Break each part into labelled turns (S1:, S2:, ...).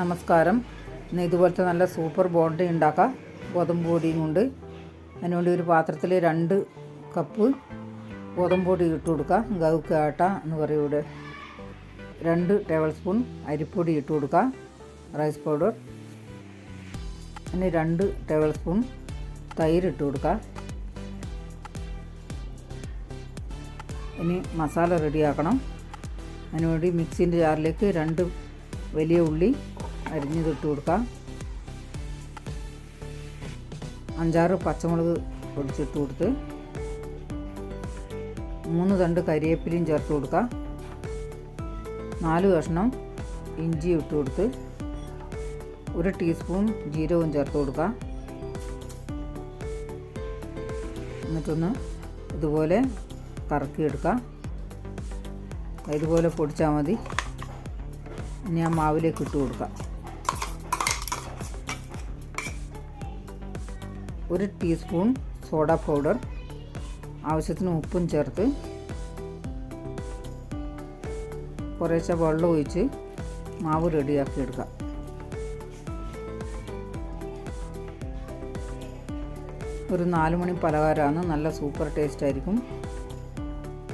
S1: നമസ്കാരം. ഇന്ന് ഇതുപോലത്തെ നല്ല സൂപ്പർ ബോണ്ട ഉണ്ടാക്കാം. ഗോതമ്പ് പൊടിയും കൊണ്ട്. അതിനുവേണ്ടി ഒരു പാത്രത്തിൽ രണ്ട് കപ്പ് ഗോതമ്പ് പൊടി ഇട്ട് കൊടുക്കുക ഗൗക്ക് ആട്ട എന്ന് പറയും ഇവിടെ. രണ്ട് ടേബിൾ സ്പൂൺ അരിപ്പൊടി ഇട്ട് കൊടുക്കുക റൈസ് പൗഡർ. പിന്നെ രണ്ട് ടേബിൾ സ്പൂൺ തൈര് ഇട്ട് കൊടുക്കുക ഇനി മസാല റെഡിയാക്കണം. അതിനുവേണ്ടി മിക്സിന്റെ ജാറിലേക്ക് രണ്ട് വലിയ ഉള്ളി അരിഞ്ഞതിട്ട് കൊടുക്കാം. അഞ്ചാറ് പച്ചമുളക് പൊടിച്ചിട്ട് കൊടുത്ത് മൂന്ന് തണ്ട് കരിയേപ്പിലയും ചേർത്ത് കൊടുക്കാം. നാല് കഷ്ണം ഇഞ്ചി ഇട്ട് കൊടുത്ത് ഒരു ടീസ്പൂൺ ജീരകവും ചേർത്ത് കൊടുക്കാം. എന്നിട്ടൊന്ന് ഇതുപോലെ കറക്കിയെടുക്കാം ഇതുപോലെ പൊടിച്ചാൽ മതി. ഇനി ആ മാവിലേക്ക് ഇട്ട് കൊടുക്കാം. ഒരു ടീസ്പൂൺ സോഡ പൗഡർ ആവശ്യത്തിന് ഉപ്പും ചേർത്ത് കുറേശ്ശെ വെള്ളം ഒഴിച്ച് മാവ് റെഡിയാക്കി എടുക്കാം ഒരു നാല് മണി പലഹാരമാണ് നല്ല സൂപ്പർ ടേസ്റ്റ് ആയിരിക്കും.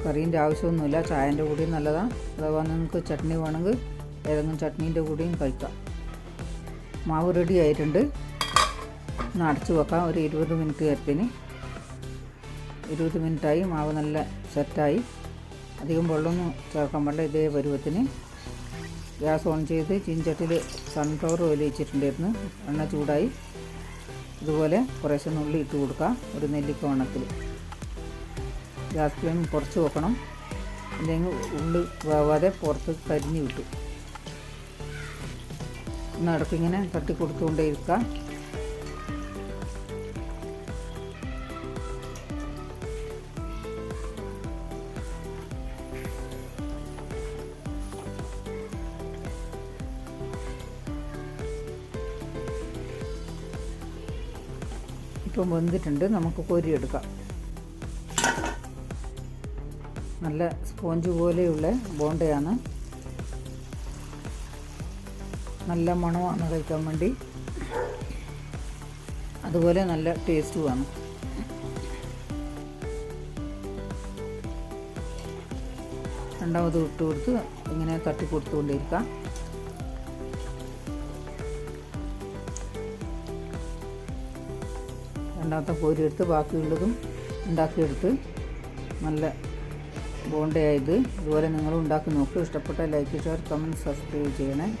S1: കറീന്റെ ആവശ്യമൊന്നുമില്ല ചായന്റെ കൂടെയും നല്ലതാണ് അഥവാ നിങ്ങൾക്ക് ചട്നി വേണമെങ്കിൽ ഏതെങ്കിലും ചട്നീന്റെ കൂടെയും കഴിക്കാം. മാവ് റെഡി ആയിട്ടുണ്ട്. ഒന്ന് അടച്ച് വെക്കാം. ഒരു ഇരുപത് മിനിറ്റ് നേരത്തിന് ഇരുപത് മിനിറ്റായി. മാവ് നല്ല സെറ്റായി. അധികം വെള്ളമൊന്നും ചേർക്കാൻ പാടില്ല. ഇതേ പരുവത്തിന്. ഗ്യാസ് ഓൺ ചെയ്ത് ചീഞ്ചട്ടിൽ സൺഫ്ലവർ ഓയിൽ വെച്ചിട്ടുണ്ടായിരുന്നു. എണ്ണ ചൂടായി. ഇതുപോലെ കുറേശ്ശെ നുള്ളി ഇട്ട് കൊടുക്കുക ഒരു നെല്ലിക്ക വണ്ണത്തിൽ. ഗ്യാസ് ഫ്ലെയിം കുറച്ച് വെക്കണം. അല്ലെങ്കിൽ ഉള്ളി വേവാതെ പുറത്ത് കരിഞ്ഞ് വിട്ടു ഒന്ന് ഇടയ്ക്കിങ്ങനെ തട്ടി കൊടുത്തുകൊണ്ടേ ഇരിക്കുക ഇപ്പം വെന്തിട്ടുണ്ട്. നമുക്ക് കോരിയെടുക്കാം. നല്ല സ്പോഞ്ച് പോലെയുള്ള ബോണ്ടയാണ്. നല്ല മണമാണ് കഴിക്കാൻ വേണ്ടി. അതുപോലെ നല്ല ടേസ്റ്റുമാണ്. രണ്ടാമത് ഇട്ട് കൊടുത്ത് ഇങ്ങനെ തട്ടി കൊടുത്തുകൊണ്ടിരിക്കാം രണ്ടാമത്തെ കോരി എടുത്ത് ബാക്കിയുള്ളതും ഉണ്ടാക്കിയെടുത്ത് നല്ല ബോണ്ടയായത്. ഇതുപോലെ നിങ്ങളും ഉണ്ടാക്കി നോക്കൂ. ഇഷ്ടപ്പെട്ട ലൈക്ക് ഷെയർ കമന്റ് സബ്സ്ക്രൈബ് ചെയ്യണേ.